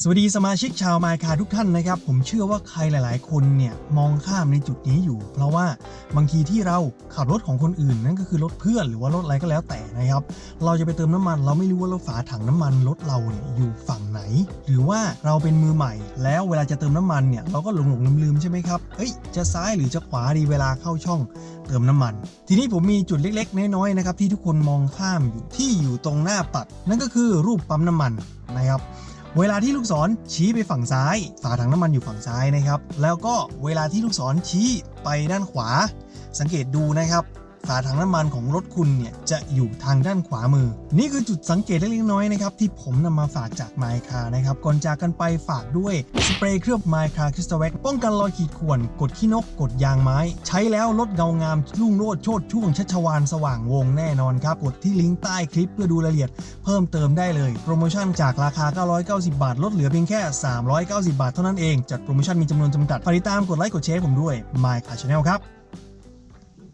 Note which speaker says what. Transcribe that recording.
Speaker 1: สวัสดีสมาชิกชาวมายคาทุกท่านนะครับ ผมเชื่อว่าใครหลาย ๆ คนเนี่ยมองข้ามในจุดนี้อยู่ เพราะว่าบางทีที่เราขับรถของคนอื่นนั่นก็คือรถเพื่อนหรือว่ารถอะไรก็แล้วแต่นะครับ เราจะไปเติมน้ำมัน เราไม่รู้ว่าเราฝาถังน้ำมันรถเราเนี่ยอยู่ฝั่งไหน หรือว่าเราเป็นมือใหม่ แล้วเวลาจะเติมน้ำมันเนี่ยเราก็หลงหลงลืมลืมใช่ไหมครับเฮ้ยจะซ้ายหรือจะขวาดีเวลาเข้าช่องเติมน้ำมัน ทีนี้ผมมีจุดเล็ก ๆ น้อย ๆ นะครับที่ทุกคนมองข้ามอยู่ที่อยู่ตรงหน้าปัด นั่นก็คือรูปปั๊มน้ำมันนะครับ เวลาที่ลูกศรชี้ไปฝั่งซ้าย ฝาถังน้ำมันอยู่ฝั่งซ้ายนะครับ แล้วก็เวลาที่ลูกศรชี้ไปด้านขวา สังเกตดูนะครับ ฝาถังน้ำมันของรถคุณเนี่ยจะอยู่ทางด้านขวามือ นี่คือจุดสังเกตเล็กน้อยนะครับที่ผมนำมาฝากจาก m y c a r นะครับก่อนจากกันไปฝากด้วยสเปรย์เคลือบ m y c a r Crystal Wax ป้องกันรอยขีดข่วนกดขี้นกกดยางไม้ ใช้แล้วลดเงางามรุ่งโรจน์โชดช่วงชัชวานสว่างวงแน่นอนครับกดที่ลิงก์ใต้คลิปเพื่อดูรายละเอียด เพิ่มเติมได้เลย โปรโมชั่นจากราคา 990 บาท ลดเหลือเพียงแค่ 390 บาท เท่านั้นเองจัดโปรโมชั่นมีจำนวนจำกัดฝากติดตามกดไลค์กดแชร์ผมด้วย My Car Channel ครับ